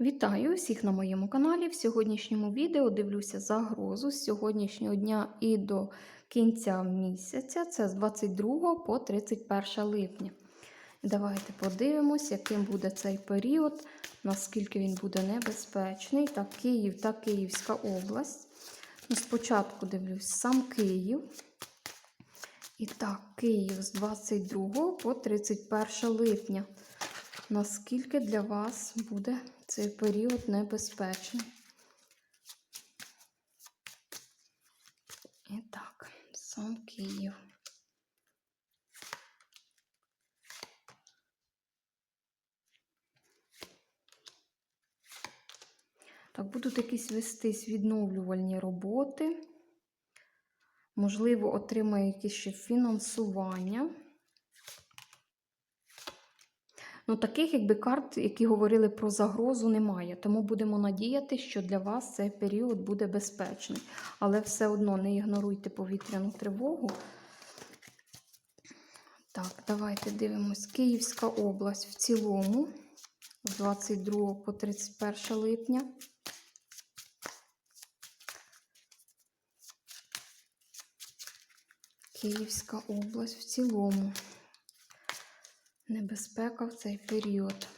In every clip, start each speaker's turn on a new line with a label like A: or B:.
A: Вітаю всіх на моєму каналі. В сьогоднішньому відео дивлюся загрозу з сьогоднішнього дня і до кінця місяця, це з 22 по 31 липня. Давайте подивимось, яким буде цей період, наскільки він буде небезпечний. Так, Київ та Київська область. Ну, Спочатку дивлюсь сам Київ. І так, Київ з 22 по 31 липня. Наскільки для вас буде цей період небезпечний? І так, сам Київ. Так, будуть якісь вестись відновлювальні роботи. Можливо, отримає якесь ще фінансування. Ну, таких, якби карт, які говорили про загрозу, немає. Тому будемо надіяти, що для вас цей період буде безпечний. Але все одно не ігноруйте повітряну тривогу. Так, давайте дивимось. Київська область в цілому з 22 по 31 липня. Київська область в цілому. Небезпека в цей період.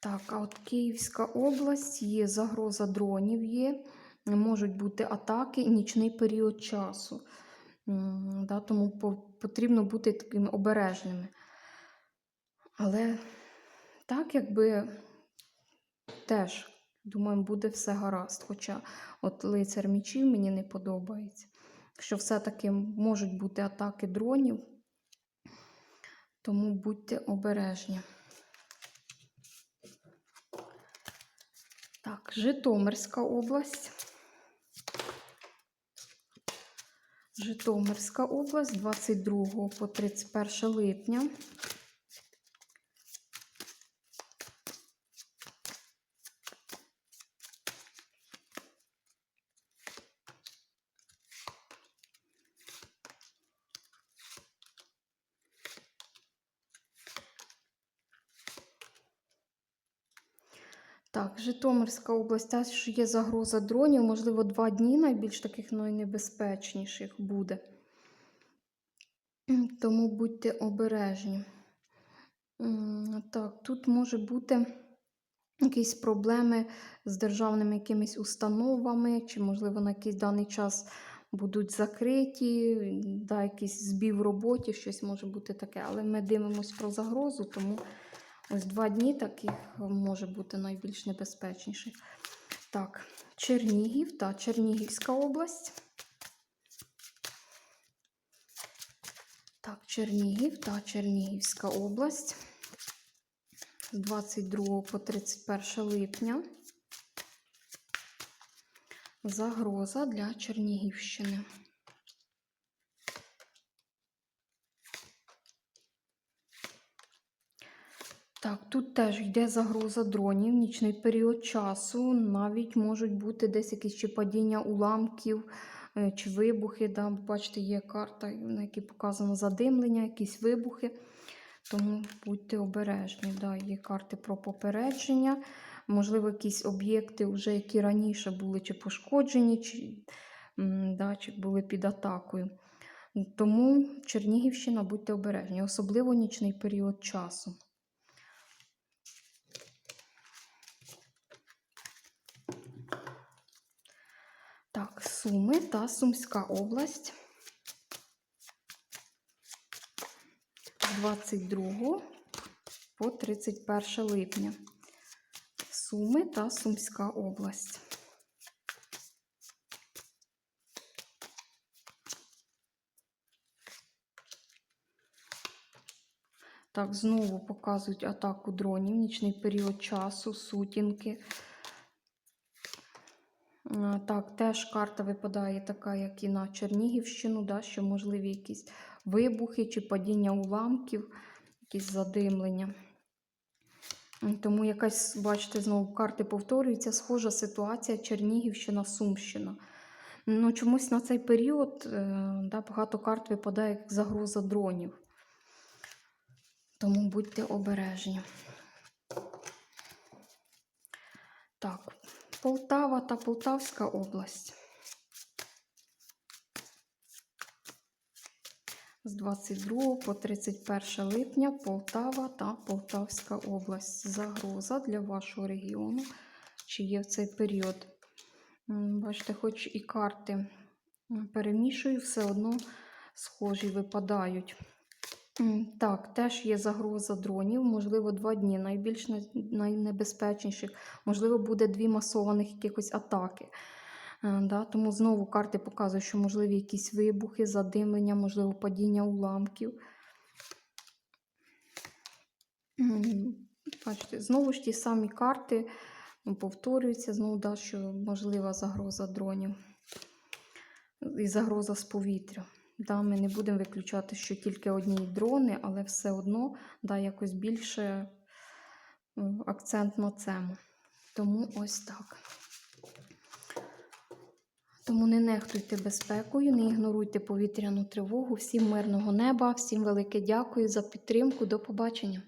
A: Так, а от Київська область є загроза дронів є, можуть бути атаки нічний період часу. Да, тому потрібно бути такими обережними. Але так, якби теж, думаю, буде все гаразд. Хоча от лицар мічів мені не подобається. Що все-таки можуть бути атаки дронів, тому будьте обережні. Так, Житомирська область. Житомирська область 22 по 31 липня. Так, Житомирська область теж є загроза дронів, можливо, два дні найбільш таких найнебезпечніших буде. Тому будьте обережні. Так, тут може бути якісь проблеми з державними якимись установами, чи, можливо, на якийсь даний час будуть закриті, да, якийсь збій в роботі, щось може бути таке. Але ми дивимося про загрозу, тому ось два дні таких може бути найбільш небезпечніших. Так, Чернігів та Чернігівська область. Так, Чернігів та Чернігівська область з 22 по 31 липня. Загроза для Чернігівщини. Так, тут теж йде загроза дронів, нічний період часу. Навіть можуть бути десь якісь чи падіння уламків е, чи вибухи. Да. Бачите, є карта, на якій показано задимлення, якісь вибухи. Тому будьте обережні. Да. Є карти про попередження. Можливо, якісь об'єкти, вже які раніше були чи пошкоджені, чи, да, чи були під атакою. Тому Чернігівщина, будьте обережні, особливо нічний період часу. Так, Суми та Сумська область. З 22 по 31 липня. Суми та Сумська область. Так, знову показують атаку дронів, нічний період часу, сутінки. А, Так, теж карта випадає така, як і на Чернігівщину, да, що можливі якісь вибухи чи падіння уламків, якісь задимлення. Тому якась, бачите, знову карти повторюються, схожа ситуація Чернігівщина, Сумщина. Ну, чомусь на цей період е, да, багато карт випадає як загроза дронів. Тому будьте обережні. Так, Полтава та Полтавська область. З 22 по 31 липня Полтава та Полтавська область. Загроза для вашого регіону. Чи є в цей період? Бачите, хоч і карти перемішую, все одно схожі випадають. Так, теж є загроза дронів, можливо, два дні найбільш найнебезпечніших, можливо, буде дві масованих якихось атаки. Е, Да, тому знову карти показують, що можливі якісь вибухи, задимлення, можливо, падіння уламків. Бачите, знову ж ті самі карти повторюються, знову да, що можлива загроза дронів і загроза з повітря. Да, ми не будемо виключати, що тільки одні дрони, але все одно да, якось більше е, акцент на цьому. Тому ось так. Тому не нехтуйте безпекою, не ігноруйте повітряну тривогу. Всім мирного неба, всім велике дякую за підтримку. До побачення.